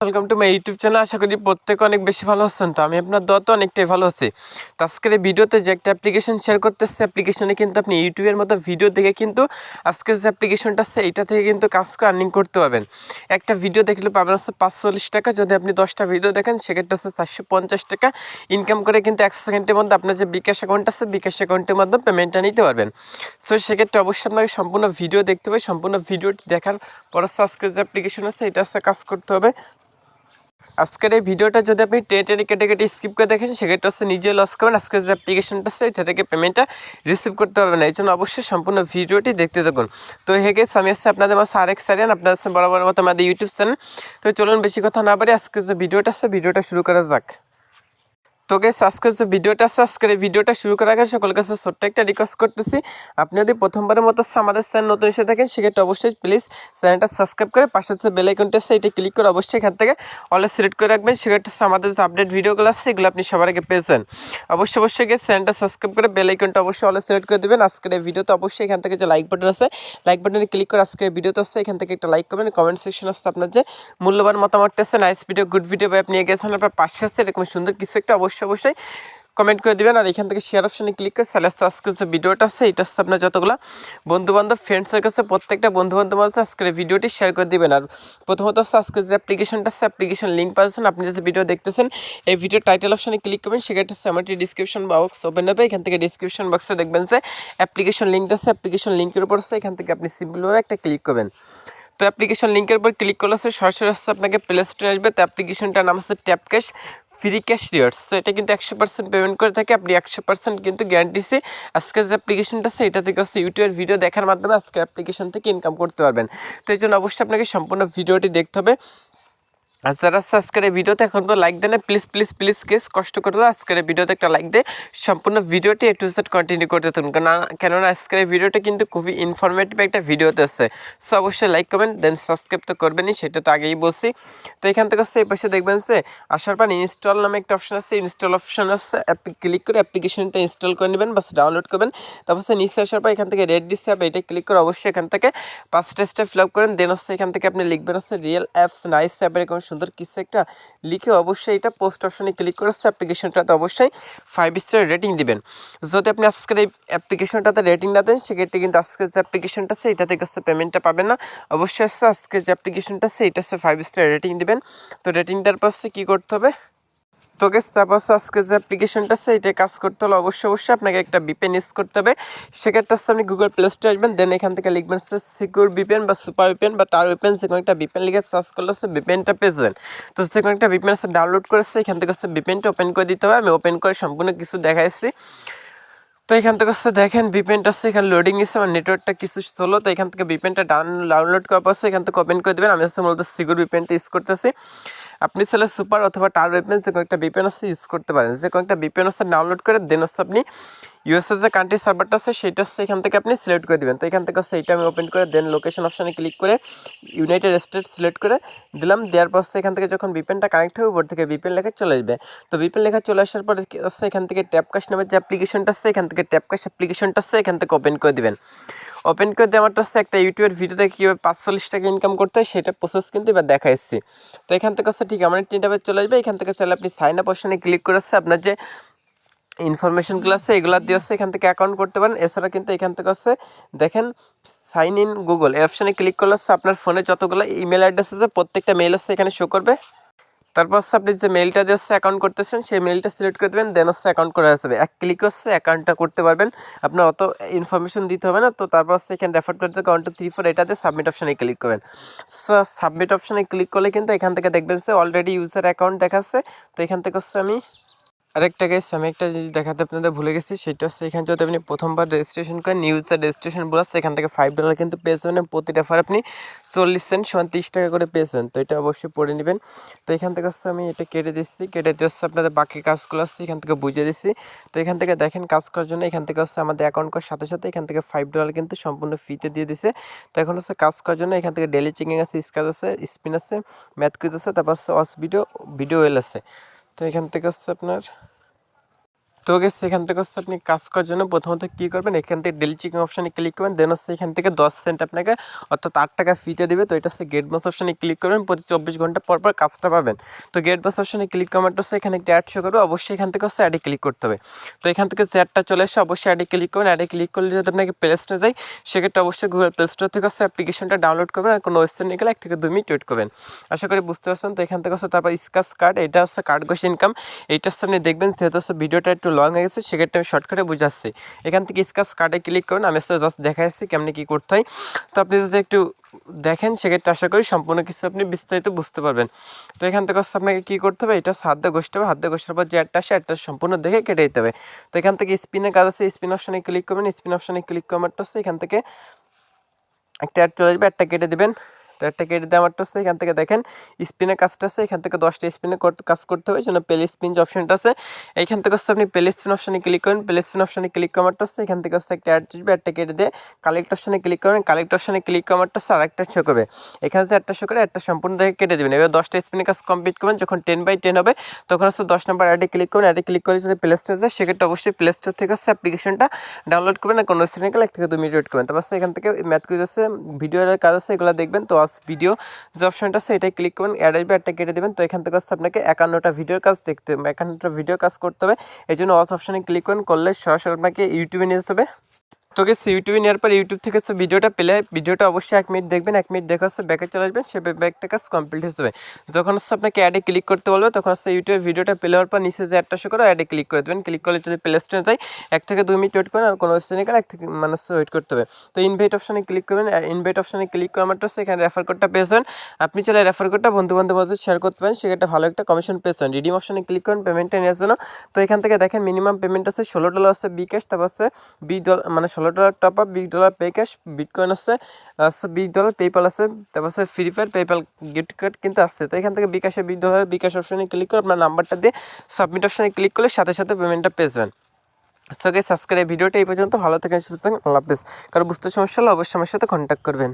Welcome to my YouTube channel আশা করি প্রত্যেকে অনেক বেশি ভালো আছেন। তো আমি আপনার দত অনেকটাই ভালো আছি। তো আজকের এই ভিডিওতে যে একটা অ্যাপ্লিকেশন শেয়ার করতেছে অ্যাপ্লিকেশনে কিন্তু আপনি ইউটিউবের মতো ভিডিও দেখে কিন্তু আজকের যে অ্যাপ্লিকেশনটা আছে, এইটা থেকে কিন্তু কাজ করে আর্নিং করতে পারবেন। একটা ভিডিও দেখলে পাবেন হচ্ছে পাঁচচল্লিশ টাকা। যদি আপনি দশটা ভিডিও দেখেন, সেক্ষেত্রে হচ্ছে চারশো পঞ্চাশ টাকা। ইনকাম করে কিন্তু এক সেকেন্ডের মধ্যে আপনার যে বিকাশ অ্যাকাউন্ট আছে, বিকাশ অ্যাকাউন্টের মাধ্যমে পেমেন্টটা নিতে পারবেন। সো সেক্ষেত্রে অবশ্যই আপনাকে সম্পূর্ণ ভিডিও দেখতে হবে। সম্পূর্ণ ভিডিওটি দেখার পর হচ্ছে আজকের যে অ্যাপ্লিকেশন আছে, এটা হচ্ছে কাজ করতে হবে। আজকের এই ভিডিওটা যদি আপনি টেনে টেনে কেটে কেটে স্কিপ করে দেখেন, সেক্ষেত্রে হচ্ছে নিজে লস করবেন। আজকের যে অ্যাপ্লিকেশনটা আছে, এটা থেকে পেমেন্টটা রিসিভ করতে পারবেন এই জন্য অবশ্যই সম্পূর্ণ ভিডিওটি দেখতে থাকুন। তো হেগে আমি আসছি আপনাদের মাসে আরেক সারিয়ান আপনার হচ্ছে বরাবর মতো আমাদের ইউটিউব চ্যানেল তো চলুন, বেশি কথা না পারি আজকে যে ভিডিওটা আছে, ভিডিওটা শুরু করা যাক। তো গেস আজকের যে ভিডিওটা আজকের এই ভিডিওটা শুরু করার আগে সকল কাছে ছোট্ট একটা রিকোয়েস্ট করতেছি। আপনি যদি প্রথমবারের মতো আমাদের চ্যানেল নতুন এসে থাকেন, সেক্ষেত্রে অবশ্যই প্লিজ চ্যানেলটা সাবস্ক্রাইব করে পাশে যে বেল আইকনটা আছে, এটা ক্লিক করে অবশ্যই এখান থেকে অলে সিলেক্ট করে রাখবেন। সেক্ষেত্রে আমাদের যে আপডেট ভিডিওগুলো আছে, এগুলো আপনি সবার আগে পেয়েছেন অবশ্যই অবশ্যই গিয়ে চ্যানেলটা সাবস্ক্রাইব করে বেল আইকনটা অবশ্যই অলে সিলেক্ট করে দেবেন। আজকের এই ভিডিওতে অবশ্যই এখান থেকে যে লাইক বাটন আছে লাইক বাটনে ক্লিক করে আজকের ভিডিওতে আছে, এখান থেকে একটা লাইক করবেন। কমেন্ট সেকশন আছে আপনার যে মূল্যবান মতামতটা আছে নাইস ভিডিও গুড ভিডিও বা আপনি গেছেন, আপনার পাশে আছে, এরকম সুন্দর কিছু একটা অবশ্যই অবশ্যই অবশ্যই কমেন্ট করে দিবেন। আর এখান থেকে শেয়ার অপশানে ক্লিক করে তাহলে আজকে যে ভিডিওটা আছে, এটা হচ্ছে আপনার যতগুলো বন্ধুবান্ধব ফ্রেন্ডসের কাছে প্রত্যেকটা বন্ধুবান্ধব আছে, আজকের ভিডিওটি শেয়ার করে দিবেন। আর প্রথমত হচ্ছে আজকে যে অ্যাপ্লিকেশনটা আছে অ্যাপ্লিকেশন লিঙ্ক পাচ্ছেন। আপনি যে ভিডিও দেখতেছেন, এই ভিডিও টাইটেল অপশানে ক্লিক করবেন সেক্ষেত্রে হচ্ছে আমার ডিসক্রিপশন বক্স ওপেন হবে। এখান থেকে ডিসক্রিপশন বক্সে দেখবেন যে অ্যাপ্লিকেশন লিঙ্ক আছে অ্যাপ্লিকেশন লিঙ্কের উপর আছে। এখান থেকে আপনি সিম্পলভাবে একটা ক্লিক করবেন। তো অ্যাপ্লিকেশন লিঙ্কের উপর ক্লিক করলে সরাসরি হচ্ছে আপনাকে প্লে স্টোরে আসবে। তো অ্যাপ্লিকেশনটার নাম হচ্ছে tap cash free cash rewards তো এটা কিন্তু একশো পার্সেন্ট পেমেন্ট করে থাকে। আপনি একশো পার্সেন্ট কিন্তু গ্যারান্টিসে আজকে যে অ্যাপ্লিকেশনটা আছে, এটা থেকে হচ্ছে ইউটিউবের ভিডিও দেখার মাধ্যমে আজকে অ্যাপ্লিকেশন থেকে ইনকাম করতে পারবেন। তো এই জন্য অবশ্যই আপনাকে সম্পূর্ণ ভিডিওটি দেখতে হবে। আর যারা আজকের ভিডিওতে এখন তো লাইক দেন প্লিজ প্লিজ প্লিজ কেস কষ্ট করে আজকের ভিডিওতে একটা লাইক দিয়ে। সম্পূর্ণ ভিডিওটি একটু সেট কন্টিনিউ করতে থাকুন কেন কেননা আজকের ভিডিওটা কিন্তু খুবই ইনফরমেটিভ একটা ভিডিওতে আছে। সো অবশ্যই লাইক করবেন দেন সাবস্ক্রাইব তো করবেনই, সেটা তো আগেই বলছি। তো এখান থেকে হচ্ছে এই পাশে দেখবেন যে, আসার পর ইনস্টল নামে একটা অপশন আছে ইনস্টল অপশন আছে ক্লিক করে অ্যাপ্লিকেশনটা ইনস্টল করে নেবেন, বাস ডাউনলোড করবেন। তারপর নিচে আসার পর এখান থেকে রেড ডিস অ্যাপ এটা ক্লিক করে অবশ্যই এখান থেকে পাঁচটা স্টেপ ফিল আপ করেন দেন হচ্ছে এখান থেকে আপনি লিখবেন হচ্ছে রিয়েল অ্যাপস নাইস অ্যাপ এরকম সুন্দর কিছু একটা লিখে অবশ্যই এটা পোস্ট অপশনে ক্লিক করে অ্যাপ্লিকেশনটাতে অবশ্যই ফাইভ স্টার রেটিং দিবেন। যদি আপনি আজকের এই অ্যাপ্লিকেশনটাতে রেটিং না দেন, সেক্ষেত্রে কিন্তু আজকের যে অ্যাপ্লিকেশনটা আছে এটা থেকে হচ্ছে পেমেন্টটা পাবেন না। অবশ্যই আজকে যে অ্যাপ্লিকেশনটা আছে, এটা হচ্ছে ফাইভ স্টার রেটিং দিবেন। তো রেটিংটার পর কী করতে হবে? তো গেস তারপর আজকে যে অ্যাপ্লিকেশনটা আছে এটা কাজ করতে হলে অবশ্যই অবশ্যই আপনাকে একটা বিপেন ইউজ করতে হবে। সেক্ষেত্রে হচ্ছে আপনি গুগল প্লে স্টোরে আসবেন দেন এখান থেকে লিখবেন হচ্ছে সিকিউর বিপেন বা সুপার বিপেন বা টার বিপেন যে কোনো একটা বিপেন লিখে সার্চ করলে হচ্ছে বিপেনটা পেয়ে যাবেন। তো যে কোনো একটা বিপেন আছে ডাউনলোড করেছে এখান থেকে হচ্ছে বিপেনটা ওপেন করে দিতে হবে। আমি ওপেন করে সম্পূর্ণ কিছু দেখাইছি। তো এখান থেকে হচ্ছে দেখেন বিপেনটা আছে এখানে লোডিং এসে আমার নেটওয়ার্কটা কিছু চলো তো এখান থেকে বিপেনটা ডাউন ডাউনলোড করার পর এখান থেকে ওপেন করে দেবেন। আমি হচ্ছে মূলত সিকিউর বিপেনটা ইউজ করতেছি। আপনি চাইলে সুপার অথবা টার ওয়েপেন্স যে কোনো একটা বিপেন আছে ইউজ করতে পারেন। যে কোনো একটা বিপেন আছে ডাউনলোড করে দেন হচ্ছে আপনি ইউএসএ যে কান্ট্রি সার্ভারটা আছে, সেটা হচ্ছে এখান থেকে আপনি সিলেক্ট করে দেবেন। তো এখান থেকে হচ্ছে এইটা আমি ওপেন করে দেন লোকেশন অপশানে ক্লিক করে ইউনাইটেড স্টেট সিলেক্ট করে দিলাম। দেওয়ার পর এখান থেকে যখন বিপেনটা কানেক্ট হবে, উপর থেকে বিপেন লেখা চলে আসবে। তো বিপেন লেখা চলে আসার পরে হচ্ছে, এখান থেকে ট্যাপ কাশ নামের যে অ্যাপ্লিকেশনটা আছে, এখান থেকে ট্যাপ কাশ অ্যাপ্লিকেশনটা আছে, এখান থেকে ওপেন করে দেবেন। ওপেন করে দেওয়ারটা হচ্ছে একটা ইউটিউবের ভিডিওতে কীভাবে পাঁচচল্লিশ টাকা ইনকাম করতে হয়, সেটা প্রসেস কিন্তু এবার দেখা এসেছি তো এখান থেকে হচ্ছে ঠিক আমার টিনটাবে চলে আসবে। এখান থেকে চলে আপনি সাইন আপ অপশানে ক্লিক করে আপনার যে ইনফরমেশনগুলো আছে এগুলো দিয়ে হচ্ছে এখান থেকে অ্যাকাউন্ট করতে পারেন। এছাড়া কিন্তু এখান থেকে হচ্ছে দেখেন সাইন ইন গুগল এই অপশানে ক্লিক করলে হচ্ছে আপনার ফোনে যতগুলো ইমেল অ্যাড্রেস আছে, প্রত্যেকটা মেল হচ্ছে এখানে শো করবে। তারপর হচ্ছে আপনি যে মেলটা দিয়ে হচ্ছে অ্যাকাউন্ট করতেছেন, সেই মেলটা সিলেক্ট করে দেবেন দেন হচ্ছে অ্যাকাউন্ট করা আসবে। এক ক্লিক হচ্ছে অ্যাকাউন্টটা করতে পারবেন। আপনার অত ইনফরমেশন দিতে হবে না, তো তারপর হচ্ছে এখানে রেফার করতে ওয়ান টু থ্রি ফোর এটাতে সাবমিট অপশানে ক্লিক করবেন। সাবমিট অপশানে ক্লিক করলে কিন্তু এখান থেকে দেখবেন যে অলরেডি ইউজার অ্যাকাউন্ট দেখাচ্ছে। তো এখান থেকে হচ্ছে আমি আরেকটা গেস আমি একটা জিনিস দেখাতে আপনাদের ভুলে গেছি, সেটা হচ্ছে এখানে যদি আপনি প্রথমবার রেজিস্ট্রেশন করেন নিউজের রেজিস্ট্রেশন বলাচ্ছে এখান থেকে ফাইভ ডলার কিন্তু পেয়েছেন প্রতি রেফার আপনি চল্লিশ সেন্ট সমান টাকা করে পেয়েছেন তো এটা অবশ্যই পড়ে নেবেন। তো এখান থেকে হচ্ছে আমি এটা কেটে দিচ্ছি কেটে দিচ্ছি আপনাদের বাকি কাজগুলো আসছে এখান থেকে বুঝে দিচ্ছি। তো এখান থেকে দেখেন কাজ করার জন্য এখান থেকে হচ্ছে আমাদের অ্যাকাউন্ট করার সাথে সাথে এখান থেকে ফাইভ ডলার কিন্তু সম্পূর্ণ ফিতে দিয়ে দিছে। তো এখন হচ্ছে কাজ করার জন্য এখান থেকে ডেলি চেকিং আছে স্কাজ আছে স্পিন আছে ম্যাথ কুইজ আছে, তারপর হচ্ছে অস ভিডিও ভিডিও ওয়েল আছে। তো এখান থেকে হচ্ছে আপনার তো এখান থেকে হচ্ছে আপনি কাজ করার জন্য প্রথমত কী করবেন? এখান থেকে ডেলি চেকিং অপশানে ক্লিক করবেন দেন হচ্ছে এখান থেকে দশ সেন্ট আপনাকে অর্থাৎ আট টাকা ফিতে দেবে। তো এটা হচ্ছে গেট বাস অপশানে ক্লিক করবেন, প্রতি চব্বিশ ঘণ্টা পর পর কাজটা পাবেন। তো গেট বাস অপশানে ক্লিক করার হচ্ছে এখানে একটি অ্যাড শো করবে, অবশ্যই এখান থেকে হচ্ছে অ্যাডে ক্লিক করতে হবে। তো এখান থেকে অ্যাডটা চলে আসে, অবশ্যই অ্যাডে ক্লিক করবেন। অ্যাডে ক্লিক করলে যদি আপনাকে প্লে স্টোরে যায়, সেক্ষেত্রে অবশ্যই গুগল প্লে স্টোর থেকে হচ্ছে অ্যাপ্লিকেশনটা ডাউনলোড করবেন আর কোনো ওয়েবসাইট নিয়ে গেলে এক থেকে দুই মিনিট ওয়েট করবেন। আশা করি বুঝতে পারছেন। তো এখান থেকে হচ্ছে তারপর স্কাচ কার্ড এটা হচ্ছে কার্ড ইনকাম এইটা হচ্ছে আপনি দেখবেন, যেহেতু হচ্ছে ভিডিওটা একটু লং হয়ে গেছে, সেক্ষেত্রে আমি শর্টকাটে বুঝাচ্ছি। এখান থেকে স্কাচ কার্ডে ক্লিক করুন, আমি হচ্ছে জাস্ট দেখা যাচ্ছি কেমনি কী করতে হয়। তো আপনি যদি একটু দেখেন, সেক্ষেত্রে আশা করি সম্পূর্ণ কিছু আপনি বিস্তারিত বুঝতে পারবেন। তো এখান থেকে হচ্ছে আপনাকে কী করতে হবে, এটা হাত দিয়ে ঘষতে হবে। হাত দিয়ে ঘষার পর যে একটা আসে একটা সম্পূর্ণ দেখে কেটে দিতে হবে। তো এখান থেকে স্পিনের কাজ আছে স্পিন অপশানে ক্লিক করবেন স্পিন অপশানে ক্লিক করারটা হচ্ছে এখান থেকে একটা অ্যাড চলে আসবে একটা কেটে দেবেন। তো একটা কেটে দেওয়া আমারটা হচ্ছে এখান থেকে দেখেন স্পিনের কাজটা আছে, এখান থেকে দশটা স্পিনে কাজ করতে হবে জন্য প্লে স্পিন যে অপশনটা আছে, এইখান থেকে হচ্ছে আপনি প্লে স্পিন অপশানে ক্লিক করেন প্লে স্পিন অপশানে ক্লিক করারটা হচ্ছে এখান থেকে হচ্ছে একটা অ্যাড আসবে একটা কেটে দিয়ে কালেক্ট অপশানে ক্লিক করেন কালেক্ট অপশানে ক্লিক করারটা হচ্ছে আরেকটা শো করবে। এখানে যে একটা শো করে একটা সম্পূর্ণ দেখে কেটে দেবেন। এবার দশটা স্পিনের কাজ কমপ্লিট করবেন, যখন টেন বাই টেন হবে, তখন হচ্ছে দশ নম্বর অ্যাডে ক্লিক করবেন অ্যাডে ক্লিক করে যদি প্লে স্টোরে যায়, সেক্ষেত্রে অবশ্যই প্লে স্টোর থেকে হচ্ছে অ্যাপ্লিকেশনটা ডাউনলোড করবেন, আর কোনো গেলে এক থেকে দু মিনিট ওয়েট করবেন। তারপর এখান থেকে ম্যাথ কুইজ আছে ভিডিওর কাজ আছে, এগুলো দেখবেন, তো আজ ভিডিও যে অপশনটা আছে, এটাই ক্লিক করবেন অ্যাড আসবে একটা কেটে দেবেন। তো এখান থেকে হচ্ছে আপনাকে একান্নটা ভিডিওর কাজ দেখতে একান্নটা ভিডিও কাজ করতে হবে। এই জন্য অস অপশানে ক্লিক করেন, করলে সরাসরি আপনাকে ইউটিউবে নিয়ে যাবে তোকে ইউটিউবে নেওয়ার পর ইউটিউব থেকে হচ্ছে ভিডিওটা পেলে, ভিডিওটা অবশ্যই এক মিনিট দেখবেন, এক মিনিট দেখে হচ্ছে ব্যাকে চলে আসবেন সে ব্যাকটা কাজ কমপ্লিট হয়ে যাবে। যখন হচ্ছে আপনাকে অ্যাডে ক্লিক করতে বলবে, তখন হচ্ছে ইউটিউবে ভিডিওটা পেলে হওয়ার পর নিচে যে অ্যাডটা শো করে অ্যাডে ক্লিক করে দেবেন। ক্লিক করলে যদি প্লে স্টোরে যায়, এক থেকে দুই মিনিট ওয়েট করেন আর কোনো ওয়েবসাইটে গেলে এক থেকে মানুষ ওয়েট করতে হবে। তো ইনভাইট অপশানে ক্লিক করবেন ইনভাইট অপশানে ক্লিক করার মাত্র এখানে রেফার কোডটা পেয়েছেন আপনি চলে রেফার কোডটা বন্ধু বান্ধব শেয়ার করতে পারেন, সেক্ষেত্রে ভালো একটা কমিশন পেয়েছেন রিডিম অপশানে ক্লিক করেন পেমেন্টটা নেওয়ার জন্য। তো এখান থেকে দেখেন মিনিমাম পেমেন্ট আছে, ষোলো ডলার আছে বি ক্যাশ তারপর হচ্ছে বিশ ডলার মানে ষোলো ডলার টপ আপ বিশ ডলার পে ক্যাশ বিটকয়েন আছে বিশ ডলার পেপাল আছে, তারপর আছে Free Fire PayPal gift card কিন্তু আসছে তো এখান থেকে বিকাশে বিশ ডলার বিকাশ অপশানে ক্লিক করে আপনার নাম্বারটা দিয়ে সাবমিট অপশানে ক্লিক করলে সাথে সাথে পেমেন্টটা পেয়ে যাবেন। সো সাবস্ক্রাইব ভিডিওটা এই পর্যন্ত। ভালো থাকেন, সুস্থ থাকেন, আল্লাহ হাফেজ। কারও বুঝতে সমস্যা হলে অবশ্যই আমার সাথে কন্ট্যাক্ট করবেন।